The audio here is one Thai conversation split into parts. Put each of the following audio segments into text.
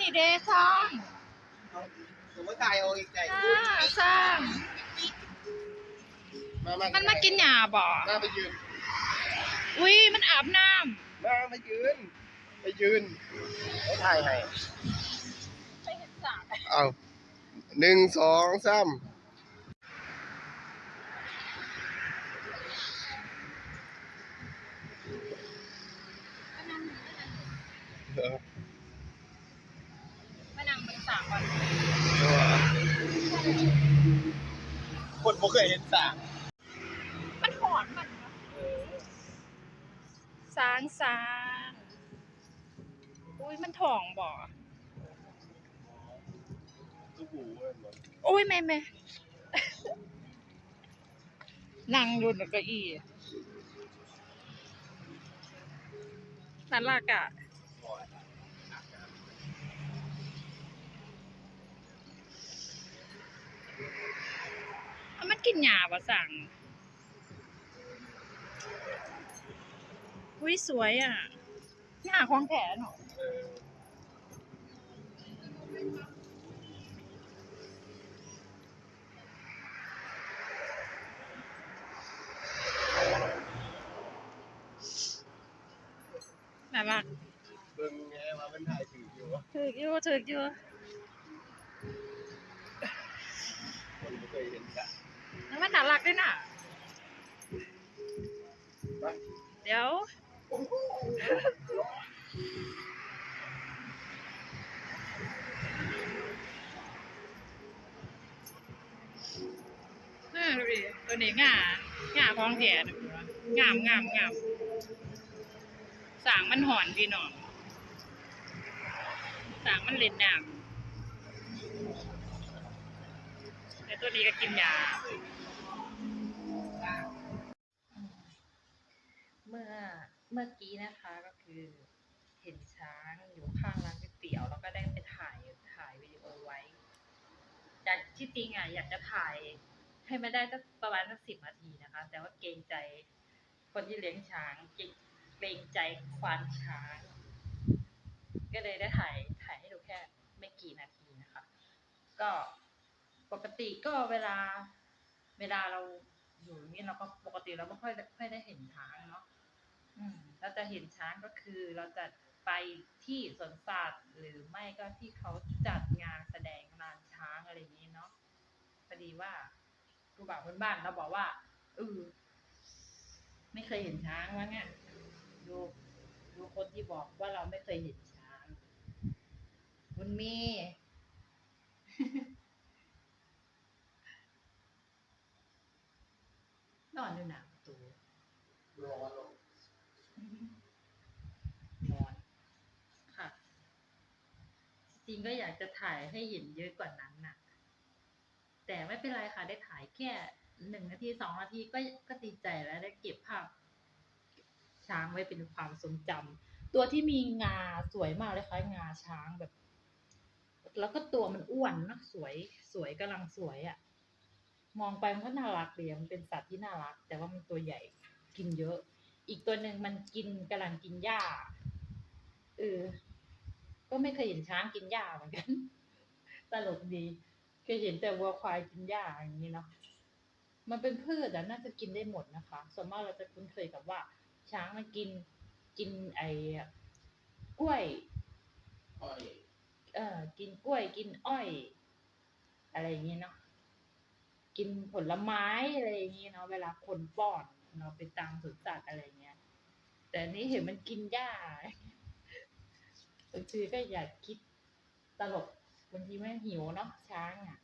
นี่เด้สร้างผมว่าตายเอาอีกใจอ่าสร้าง มามามันมากินหญ้าบ่มาไปยืน อุ้ยมันอาบน้มาไปยืน ไปยืนให้ถ่ายให้ำไปเห็นสางเอาหนึ่งสองสามเออ มานั่งมันสางก่อน คน บ่เคยเห็นสางมันหอนมันเนอะสางสางอุ้ยมันถ่องบ่ตู้หูเว้ยมันอุ้ยแม่แม่ นั่งอยู่ในเก้าอี้น่ารักอะ เอามัน กินหญ้าบ่สั่งอุ้ยสวยอะหญ้าของแท้เนาะเออน่ารักเบิ่งไงว่ามันถ่ายถืออยู่วะถึกอยู่ถึกอยู่คนบ่เคยเห็นสางแล้วมันน่ารัก ด้วยน่ะ เดี๋ยวเออดูดิตัวนี้ง่าง่าพองแขนงามงามงามสางมันหอนพี่น้องสางมันเล่นน้ำแต่ตัวนี้ก็กินยา เมื่อ เมื่อกี้นะคะก็คือเห็นช้างอยู่ข้างร้านก๋วยเตี๋ยวแล้วก็ได้ไปถ่ายถ่ายวิดีโอไว้แต่ที่จริงอะอยากจะถ่ายให้ไม่ได้สักประมาณสักสิบนาทีนะคะ แต่ว่าเกรงใจคนที่เลี้ยงช้างเกรงใจควานช้าง ก็เลยได้ถ่ายถ่ายให้ดูแค่ไม่กี่นาทีนะคะ ก็ปกติก็เวลา เวลาเราอยู่นี้เราก็ปกติเราไม่ค่อยค่อยได้เห็นช้างเนาะ เราจะเห็นช้างก็คือเราจะไปที่สวนสัตว์หรือไม่ก็ที่เขาจัดงานแสดงลานช้างอะไรอย่างนี้เนาะพอดีว่าครูบ่าวคนบ้านเราบอกว่าเออไม่เคยเห็นช้างวะเนี่ยดูดูคนที่บอกว่าเราไม่เคยเห็นช้าง คุณมีนอนอยู่หนาประตูร้อนค่ะ จริงก็อยากจะถ่ายให้เห็นเยอะกว่านั้นน่ะ แต่ไม่เป็นไรค่ะได้ถ่ายแค่หนึ่งนาทีสองนาทีก็ก็ดีใจแล้วได้เก็บภาพ ช้างไว้เป็นความทรงจำตัวที่มีงาสวยมากเลยค่ะงาช้างแบบ แล้วก็ตัวมันอ้วนนะสวยสวยกำลังสวยอะ่ะ มองไปมันก็น่ารักเลยมันเป็นสัตว์ที่น่ารัก แต่ว่ามันตัวใหญ่กินเยอะ อีกตัวหนึ่งมันกินกำลังกินหญ้าเออ ก็ไม่เคยเห็นช้างกินหญ้าเหมือนกันตลกดีเคยเห็นแต่วัวควายกินหญ้าอย่างนี้เนาะมันเป็นพืชอะน่าจะกินได้หมดนะคะส่วนมากเราจะคุ้นเคยกับว่า ช้างมันกินกินไอ้กล้วยอ้อยเอ่อกินกล้วยกินอ้อย อะไรอย่างเงี้ยเนาะกินผลไม้อะไรอย่างเงี้ยเนาะเวลาคนป้อนเนาะไปตามสวนสัตว์อะไรเงี้ย แต่อันนี้เห็นมันกินหญ้า บางทีก็อยากคิดตลกบางทีแม่หิวเนาะช้างอะ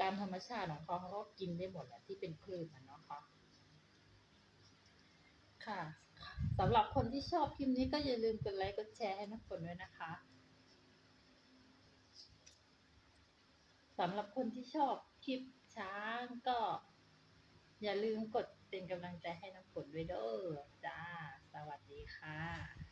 ตามธรรมชาติของเขาเขาก็กินได้หมดแหละที่เป็นพืชนะเนาะค่ะค่ะสำหรับคนที่ชอบคลิปนี้ก็อย่าลืมกดไลค์กดแชร์ให้น้ำฝนด้วยนะคะสำหรับคนที่ชอบคลิปช้างก็ อย่าลืมกดเป็นกำลังใจให้น้ำฝนด้วยเด้อจ้า สวัสดีค่ะ